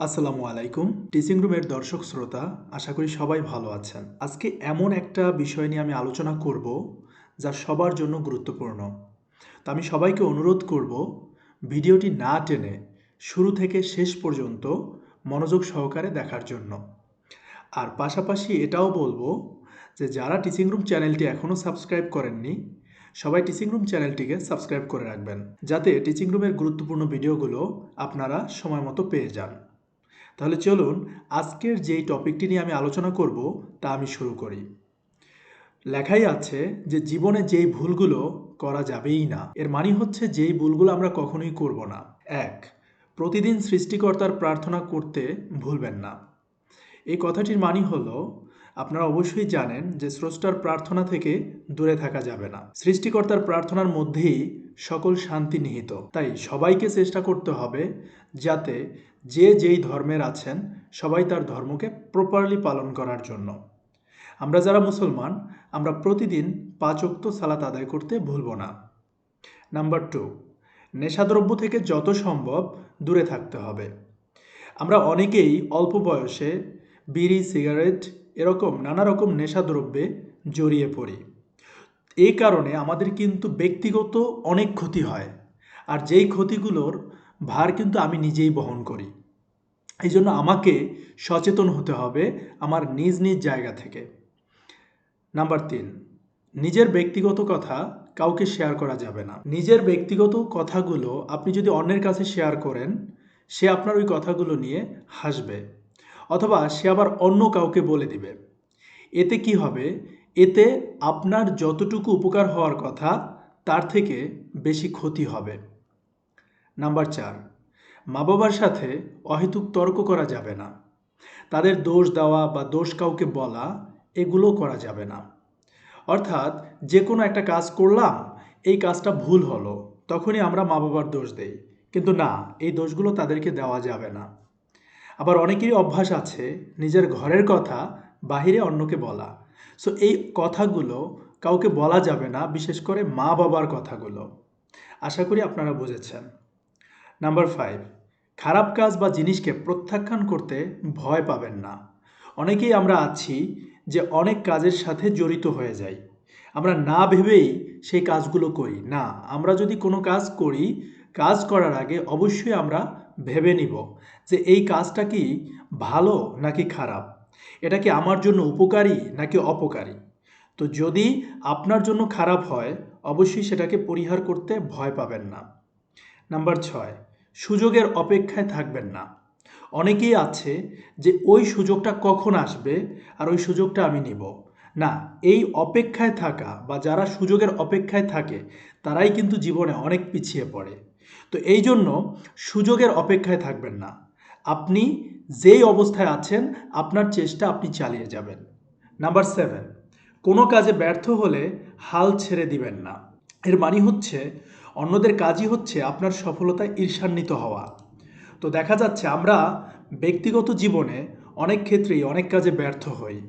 আসসালামু আলাইকুম। টিচিং রুমের দর্শক শ্রোতা, আশা করি সবাই ভালো আছেন। আজকে এমন একটা বিষয় নিয়ে আমি আলোচনা করব যা সবার জন্য গুরুত্বপূর্ণ। তো আমি সবাইকে অনুরোধ করব, ভিডিওটি না টেনে শুরু থেকে শেষ পর্যন্ত মনোযোগ সহকারে দেখার জন্য। আর পাশাপাশি এটাও বলব যে, যারা টিচিং রুম চ্যানেলটি এখনও সাবস্ক্রাইব করেননি, সবাই টিচিং রুম চ্যানেলটিকে সাবস্ক্রাইব করে রাখবেন। যাতে টিচিং রুমের গুরুত্বপূর্ণ ভিডিওগুলো আপনারা সময় মতো পেয়ে যান। তাহলে চলুন আজকের যেই টপিকটি নিয়ে আমি আলোচনা করব তা আমি শুরু করি। লেখাই আছে যে জীবনে যেই ভুলগুলো করা যাবেই না, এর মানে হচ্ছে যেই ভুলগুলো আমরা কখনোই করব না। এক, প্রতিদিন সৃষ্টিকর্তার প্রার্থনা করতে ভুলবেন না। এই কথাটির মানে হলো আপনারা অবশ্যই জানেন যে স্রষ্টার প্রার্থনা থেকে দূরে থাকা যাবে না। সৃষ্টিকর্তার প্রার্থনার মধ্যেই সকল শান্তি নিহিত। তাই সবাইকে চেষ্টা করতে হবে যাতে যে যেই ধর্মের আছেন, সবাই তার ধর্মকে প্রপারলি পালন করার জন্য। আমরা যারা মুসলমান, আমরা প্রতিদিন পাঁচ ওয়াক্ত সালাত আদায় করতে ভুলব না। নাম্বার টু, নেশাদ্রব্য থেকে যত সম্ভব দূরে থাকতে হবে। আমরা অনেকেই অল্প বয়সে বিড়ি, সিগারেট এরকম নানা রকম নেশাদ্রব্যে জড়িয়ে পড়ি। এই কারণে আমাদের কিন্তু ব্যক্তিগত অনেক ক্ষতি হয় আর যেই ক্ষতিগুলোর ভার কিন্তু আমি নিজেই বহন করি। এই জন্য আমাকে সচেতন হতে হবে আমার নিজ নিজ জায়গা থেকে। নাম্বার তিন, নিজের ব্যক্তিগত কথা কাউকে শেয়ার করা যাবে না। নিজের ব্যক্তিগত কথাগুলো আপনি যদি অন্যের কাছে শেয়ার করেন, সে আপনার ওই কথাগুলো নিয়ে হাসবে। অথবা সে আবার অন্য কাউকে বলে দিবে। এতে কি হবে? এতে আপনার যতটুকু উপকার হওয়ার কথা, তার থেকে বেশি ক্ষতি হবে। নাম্বার চার মা বাবার সাথে অহেতুক তর্ক করা যাবে না। তাদের দোষ দেওয়া বা দোষ কাউকে বলা এগুলো করা যাবে না। অর্থাৎ যে কোনো একটা কাজ করলাম, এই কাজটা ভুল হলো, তখনই আমরা মা বাবার দোষ দেই। কিন্তু না, এই দোষগুলো তাদেরকে দেওয়া যাবে না। আবার অনেকেরই অভ্যাস আছে নিজের ঘরের কথা বাহিরে অন্যকে বলা। সো এই কথাগুলো কাউকে বলা যাবে না, বিশেষ করে মা বাবার কথাগুলো। আশা করি আপনারা বুঝেছেন। নাম্বার ফাইভ খারাপ কাজ বা জিনিসকে প্রত্যাখ্যান করতে ভয় পাবেন না। অনেকেই আমরা আছি যে অনেক কাজের সাথে জড়িত হয়ে যাই। আমরা না ভেবেই সেই কাজগুলো করি। না, আমরা যদি কোনো কাজ করি, কাজ করার আগে অবশ্যই আমরা ভেবে নিব যে এই কাজটা কি ভালো নাকি খারাপ? এটা কি আমার জন্য উপকারী নাকি অপকারী? তো যদি আপনার জন্য খারাপ হয়, অবশ্যই সেটাকে পরিহার করতে ভয় পাবেন না। নাম্বার ছয়, সুযোগের অপেক্ষায় থাকবেন না। অনেকেই আছে যে ওই সুযোগটা কখন আসবে আর ওই সুযোগটা আমি নিব। না, এই অপেক্ষায় থাকা বা যারা সুযোগের অপেক্ষায় থাকে, তারাই কিন্তু জীবনে অনেক পিছিয়ে পড়ে। তো এই জন্য সুযোগের অপেক্ষায় থাকবেন না। আপনি যেই অবস্থায় আছেন, আপনার চেষ্টা আপনি চালিয়ে যাবেন। নাম্বার সেভেন, কোনো কাজে ব্যর্থ হলে হাল ছেড়ে দিবেন না। এর মানে হচ্ছে, অন্যদের কাজই হচ্ছে আপনার সফলতায় ঈর্ষান্বিত হওয়া। তো দেখা যাচ্ছে আমরা ব্যক্তিগত জীবনে অনেক ক্ষেত্রেই অনেক কাজে ব্যর্থ হই।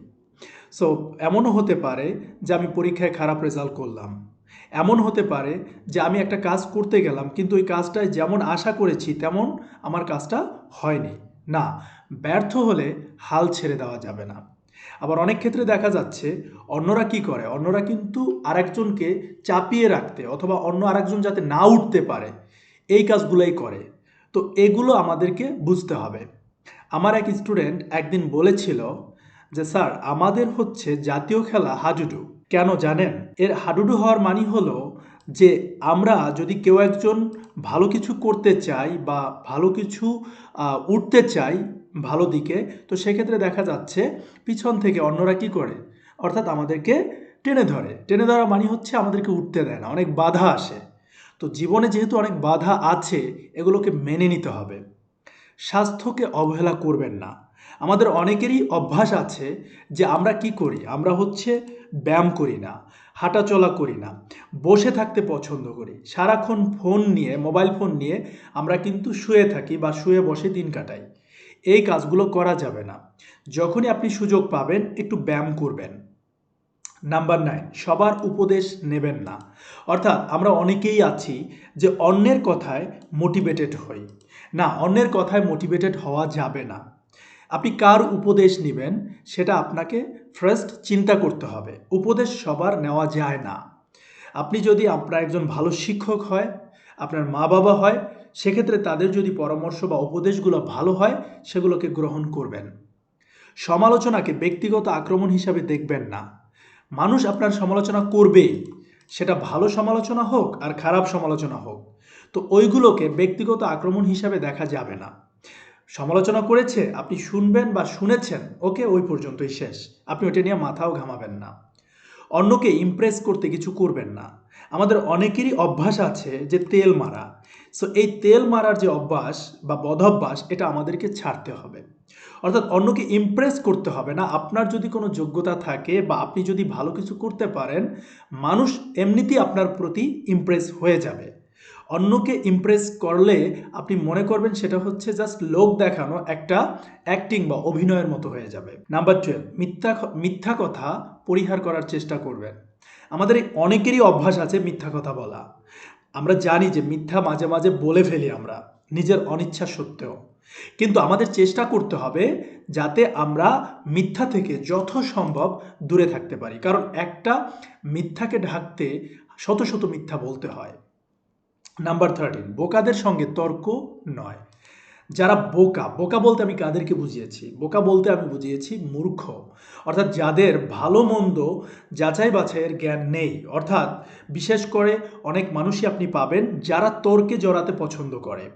সো এমনও হতে পারে যে আমি পরীক্ষায় খারাপ রেজাল্ট করলাম। এমন হতে পারে যে আমি একটা কাজ করতে গেলাম, কিন্তু ওই কাজটায় যেমন আশা করেছি, তেমন আমার কাজটা হয়নি। না, ব্যর্থ হলে হাল ছেড়ে দেওয়া যাবে না। আবার অনেক ক্ষেত্রে দেখা যাচ্ছে, অন্যরা কি করে? অন্যরা কিন্তু আরেকজনকে চাপিয়ে রাখতে অথবা অন্য আরেকজন যাতে না উঠতে পারে, এই কাজগুলোই করে। তো এগুলো আমাদেরকে বুঝতে হবে। আমার এক স্টুডেন্ট একদিন বলেছিল যে, স্যার, আমাদের হচ্ছে জাতীয় খেলা হাডুডু কেন জানেন? এর হাডুডু হওয়ার মানে হলো যে, আমরা যদি কেউ একজন ভালো কিছু করতে চাই বা ভালো কিছু উঠতে চাই ভালো দিকে, তো সেক্ষেত্রে দেখা যাচ্ছে পিছন থেকে অন্যরা কি করে? অর্থাৎ আমাদেরকে টেনে ধরে। টেনে ধরা মানে হচ্ছে আমাদেরকে উঠতে দেয় না, অনেক বাধা আসে। তো জীবনে যেহেতু অনেক বাধা আছে, এগুলোকে মেনে নিতে হবে। স্বাস্থ্যকে অবহেলা করবেন না। আমাদের অনেকেরই অভ্যাস আছে যে, আমরা কি করি? আমরা হচ্ছে ব্যায়াম করি না, হাঁটাচলা করি না, বসে থাকতে পছন্দ করি। সারাক্ষণ ফোন নিয়ে, মোবাইল ফোন নিয়ে আমরা কিন্তু শুয়ে থাকি বা শুয়ে বসে দিন কাটাই। এই কাজগুলো করা যাবে না। যখনই আপনি সুযোগ পাবেন, একটু ব্যায়াম করবেন। নাম্বার নাইন, সবার উপদেশ নেবেন না। অর্থাৎ আমরা অনেকেই আছি যে অন্যের কথায় মোটিভেটেড হই। না, অন্যের কথায় মোটিভেটেড হওয়া যাবে না। আপনি কার উপদেশ নেবেন, সেটা আপনাকে ফার্স্ট চিন্তা করতে হবে। উপদেশ সবার নেওয়া যায় না। আপনি যদি আপনার একজন ভালো শিক্ষক হয়, আপনার মা বাবা হয়, সেক্ষেত্রে তাদের যদি পরামর্শ বা উপদেশগুলো ভালো হয়, সেগুলোকে গ্রহণ করবেন। সমালোচনাকে ব্যক্তিগত আক্রমণ হিসাবে দেখবেন না। মানুষ আপনার সমালোচনা করবেই। সেটা ভালো সমালোচনা হোক আর খারাপ সমালোচনা হোক। তো ওইগুলোকে ব্যক্তিগত আক্রমণ হিসাবে দেখা যাবে না। সমালোচনা করেছে, আপনি শুনবেন বা শুনেছেন, ওকে ওই পর্যন্তই শেষ। আপনি ওটা নিয়ে মাথাও ঘামাবেন না। অন্যকে ইমপ্রেস করতে কিছু করবেন না। আমাদের অনেকেরই অভ্যাস আছে যে তেল মারা। সো এই তেল মারার যে অভ্যাস বা বদভ্যাস, এটা আমাদেরকে ছাড়তে হবে। অর্থাৎ অন্যকে ইমপ্রেস করতে হবে না। আপনার যদি কোনো যোগ্যতা থাকে বা আপনি যদি ভালো কিছু করতে পারেন, মানুষ এমনিতেই আপনার প্রতি ইমপ্রেস হয়ে যাবে। অন্যকে ইমপ্রেস করলে আপনি মনে করবেন সেটা হচ্ছে জাস্ট লোক দেখানো একটা অ্যাক্টিং বা অভিনয়ের মতো হয়ে যাবে। নাম্বার টুয়েলভ মিথ্যা মিথ্যা কথা পরিহার করার চেষ্টা করবেন। আমাদের অনেকেরই অভ্যাস আছে মিথ্যা কথা বলা। আমরা জানি যে মিথ্যা মাঝে মাঝে বলে ফেলি আমরা, নিজের অনিচ্ছা সত্ত্বেও। কিন্তু আমাদের চেষ্টা করতে হবে যাতে আমরা মিথ্যা থেকে যথাসম্ভব দূরে থাকতে পারি। কারণ একটা মিথ্যাকে ঢাকতে শত শত মিথ্যা বলতে হয়। নাম্বার থার্টিন বোকাদের সঙ্গে তর্ক নয়। যারা বোকা বোকা বলতে আমি কাদেরকে বুঝিয়েছি? বোকা বলতে আমি বুঝিয়েছি মূর্খ। অর্থাৎ যাদের ভালো মন্দ যাচাই বাছাইয়ের জ্ঞান নেই। অর্থাৎ বিশেষ করে অনেক মানুষই আপনি পাবেন যারা তর্কে জড়াতে পছন্দ করে।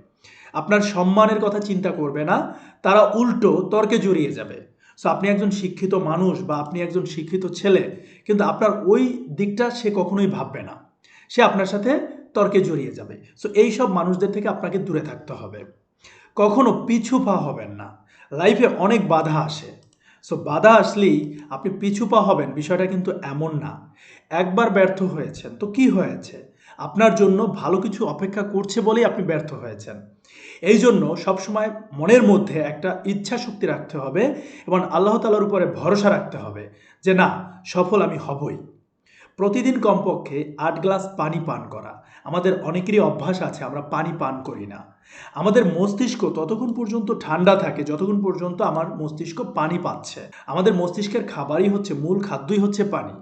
আপনার সম্মানের কথা চিন্তা করবে না, তারা উল্টো তর্কে জড়িয়ে যাবে। সো আপনি একজন শিক্ষিত মানুষ বা আপনি একজন শিক্ষিত ছেলে, কিন্তু আপনার ওই দিকটা সে কখনোই ভাববে না। সে আপনার সাথে তর্কে জড়িয়ে যাবে। সো এই সব মানুষদের থেকে আপনাকে দূরে থাকতে হবে। কখনো পিছু পা হবেন না। লাইফে অনেক বাধা আসে। সো বাধা আসলেই আপনি পিছু পা হবেন, বিষয়টা কিন্তু এমন না। একবার ব্যর্থ হয়েছেন, তো কি হয়েছে? আপনার জন্য ভালো কিছু অপেক্ষা করছে বলেই আপনি ব্যর্থ হয়েছেন। এই জন্য সবসময় মনের মধ্যে একটা ইচ্ছা শক্তি রাখতে হবে এবং আল্লাহ তালার উপরে ভরসা রাখতে হবে যে, না, সফল আমি হবই। প্রতিদিন কমপক্ষে আট গ্লাস পানি পান করা। আমাদের অনেকেরই অভ্যাস আছে, আমরা পানি পান করি না। আমাদের মস্তিষ্ক ততক্ষণ পর্যন্ত ঠান্ডা থাকে যতক্ষণ পর্যন্ত আমার মস্তিষ্ক পানি পাচ্ছে। আমাদের মস্তিষ্কের খাবারই হচ্ছে, মূল খাদ্যই হচ্ছে পানি।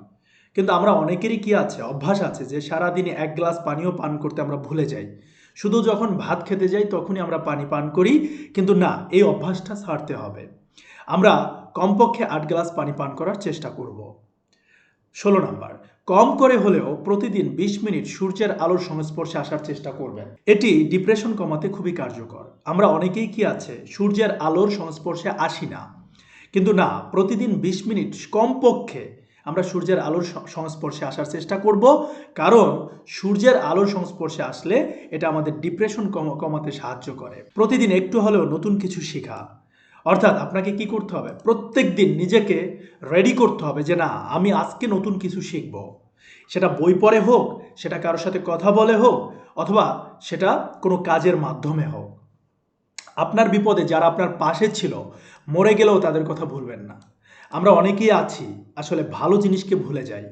কিন্তু আমরা অনেকেরই কি আছে, অভ্যাস আছে যে সারাদিনে এক গ্লাস পানিও পান করতে আমরা ভুলে যাই। শুধু যখন ভাত খেতে যাই তখনই আমরা পানি পান করি, কিন্তু না, এই অভ্যাসটা ছাড়তে হবে। আমরা কমপক্ষে আট গ্লাস পানি পান করার চেষ্টা করব। ষোলো নাম্বার, কম করে হলেও প্রতিদিন বিশ মিনিট সূর্যের আলোর সংস্পর্শে আসার চেষ্টা করবেন। এটি ডিপ্রেশন কমাতে খুবই কার্যকর। আমরা অনেকেই কি আছে, সূর্যের আলোর সংস্পর্শে আসি না। কিন্তু না, প্রতিদিন বিশ মিনিট কমপক্ষে আমরা সূর্যের আলোর সংস্পর্শে আসার চেষ্টা করব। কারণ সূর্যের আলোর সংস্পর্শে আসলে এটা আমাদের ডিপ্রেশন কম- কমাতে সাহায্য করে। প্রতিদিন একটু হলেও নতুন কিছু শেখা। অর্থাৎ আপনাকে কি করতে হবে? প্রত্যেক দিন নিজেকে রেডি করতে হবে যে না, আমি আজকে নতুন কিছু শিখব। সেটা বই পড়ে হোক, সেটা কারোর সাথে কথা বলে হোক, অথবা সেটা কোনো কাজের মাধ্যমে হোক। আপনার বিপদে যারা আপনার পাশে ছিল, মরে গেলেও তাদের কথা ভুলবেন না। আমরা অনেকেই আছি, আসলে ভালো জিনিসকে ভুলে যাই।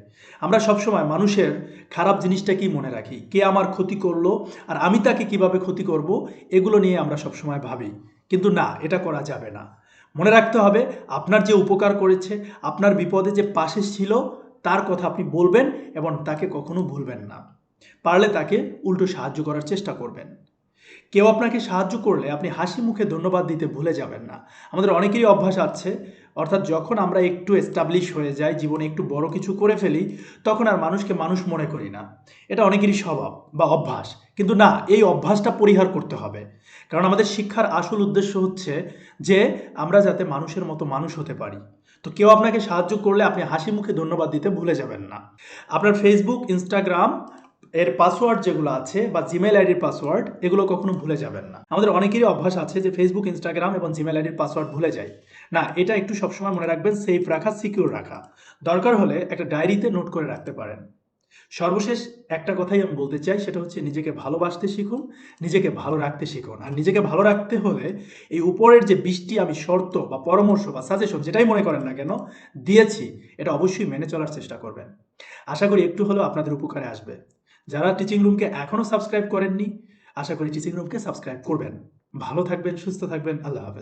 আমরা সবসময় মানুষের খারাপ জিনিসটাকেই মনে রাখি। কে আমার ক্ষতি করল, আর আমি তাকে কীভাবে ক্ষতি করব, এগুলো নিয়ে আমরা সবসময় ভাবি। কিন্তু না, এটা করা যাবে না। মনে রাখতে হবে, আপনার যে উপকার করেছে, আপনার বিপদে যে পাশে ছিল, তার কথা আপনি বলবেন এবং তাকে কখনো ভুলবেন না। পারলে তাকে উল্টো সাহায্য করার চেষ্টা করবেন। কেউ আপনাকে সাহায্য করলে আপনি হাসি মুখে ধন্যবাদ দিতে ভুলে যাবেন না। আমাদের অনেকেরই অভ্যাস আছে অর্থাৎ যখন আমরা একটু এস্টাবলিশ হয়ে যাই, জীবনে একটু বড় কিছু করে ফেলি, তখন আর মানুষকে মানুষ মনে করি না। এটা অনেকেরই স্বভাব বা অভ্যাস। কিন্তু না, এই অভ্যাসটা পরিহার করতে হবে। কারণ আমাদের শিক্ষার আসল উদ্দেশ্য হচ্ছে যে, আমরা যাতে মানুষের মতো মানুষ হতে পারি। তো কেউ আপনাকে সাহায্য করলে আপনি হাসি মুখে ধন্যবাদ দিতে ভুলে যাবেন না। আপনার ফেসবুক ইনস্টাগ্রাম এর পাসওয়ার্ড যেগুলো আছে বা জিমেল আইডির পাসওয়ার্ড এগুলো কখনো ভুলে যাবেন না। আমাদের অনেকেরই অভ্যাস আছে যে ফেসবুক ইনস্টাগ্রাম এবং জিমেল আইডির পাসওয়ার্ড ভুলে যায় না, এটা একটু সবসময় মনে রাখবেন সেফ রাখা সিকিউর রাখা। দরকার হলে একটা ডায়েরিতে নোট করে রাখতে পারেন। সর্বশেষ একটা কথাই আমি বলতে চাই, সেটা হচ্ছে নিজেকে ভালোবাসতে শিখুন, নিজেকে ভালো রাখতে শিখুন। আর নিজেকে ভালো রাখতে হলে এই উপরের যে বৃষ্টি, আমি শর্ত বা পরামর্শ বা সাজেশন যেটাই মনে করেন না কেন, দিয়েছি, এটা অবশ্যই মেনে চলার চেষ্টা করবেন। আশা করি একটু হলেও আপনাদের উপকারে আসবে। যারা টিচিং রুমকে এখনও সাবস্ক্রাইব করেননি, আশা করি টিচিং রুমকে সাবস্ক্রাইব করবেন। ভালো থাকবেন, সুস্থ থাকবেন, আল্লাহ হাফেজ।